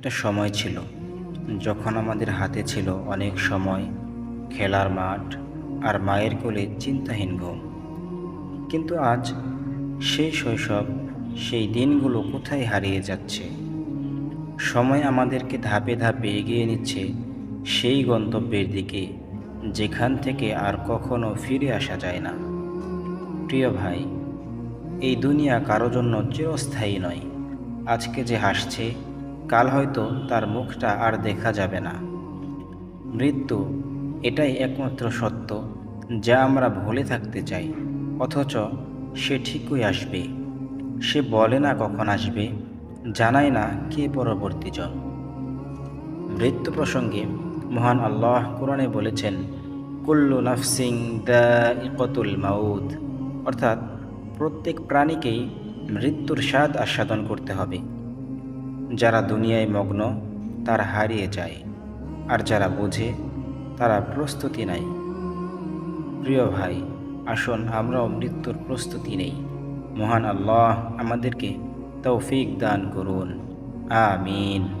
একটা সময় ছিল যখন আমাদের হাতে ছিল অনেক সময়, খেলার মাঠ আর মায়ের কোলে চিন্তাহীন ঘুম। কিন্তু আজ সেই শৈশব, সেই দিনগুলো কোথায় হারিয়ে যাচ্ছে? সময় আমাদেরকে ধাপে ধাপে এগিয়ে নিচ্ছে সেই গন্তব্যের দিকে, যেখান থেকে আর কখনো ফিরে আসা যায় না। প্রিয় ভাই, এই দুনিয়া কারও জন্য চিরস্থায়ী নয়। আজকে যে হাসছে কাল হয়তো তার মুখটা আর দেখা যাবে না। মৃত্যু এটাই একমাত্র সত্য যা আমরা ভুলে থাকতে চাই, অথচ সে ঠিকই আসবে। সে বলে না কখন আসবে, জানায় না কে পরবর্তী জন। মৃত্যু প্রসঙ্গে মহান আল্লাহ কোরআনে বলেছেন, কুল্লু নাফসিং দ্য ইকতুল মাউদ অর্থাৎ প্রত্যেক প্রাণীকেই মৃত্যুর স্বাদ আস্বাদন করতে হবে। যারা দুনিয়ায় মগ্ন, তারা হারিয়ে যায়। আর যারা বোঝে, তারা প্রস্তুতি নাই প্রিয় ভাই, আসুন আমরাও মৃত্যুর প্রস্তুতি নেই। মহান আল্লাহ আমাদেরকে তৌফিক দান করুন। আমিন।